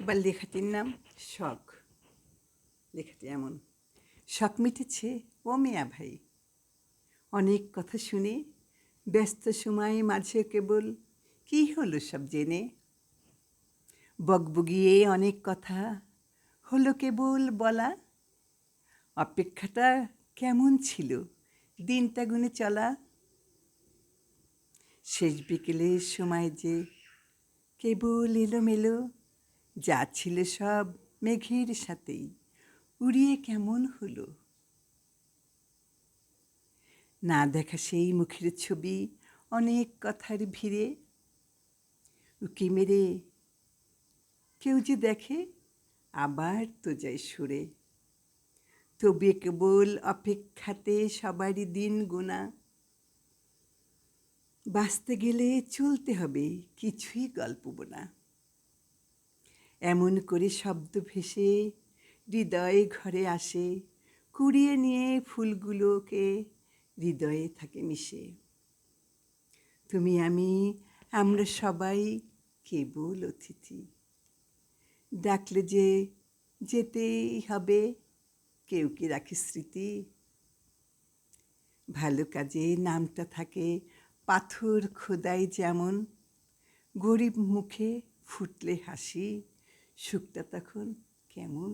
এবার লেখাটির নাম শখ। লেখাটি এমন। শখ মিটেছে, ও মিয়া ভাই। অনেক কথা শুনে ব্যস্ত সময় মাঝে কেবল, কী হলো সব জেনে? বকবগিয়ে অনেক কথা হলো কেবল বলা। অপেক্ষাটা কেমন ছিল, দিনটা গুনে চলা। শেষ বিকেলের সময় যে কেবল এলোমেলো যা ছিল সব মেঘের সাথেই। উড়িয়ে কেমন হলো? না দেখা সেই মুখের ছবি, অনেক কথার ভিড়ে। উকি মেরে কেউ যে দেখে, আবার তো যায় সুরে। তবে কেবল অপেক্ষাতে সবারই দিন গোনা। বাঁচতে গেলে চলতে হবে, কিছুই গল্প বোনা। এমন করে শব্দ ভেসে হৃদয়ে ঘরে আসে, কুড়িয়ে নিয়ে ফুলগুলোকে হৃদয়ে থাকে মিশে। তুমি, আমি, আমরা সবাই কেবল অতিথি। ডাকলে যে যেতেই হবে, কেউ কি রাখে স্মৃতি? ভালো কাজে নামটা থাকে পাথর খোদাই যেমন, গরিব মুখে ফুটলে হাসি। সুখটা তখন কেমন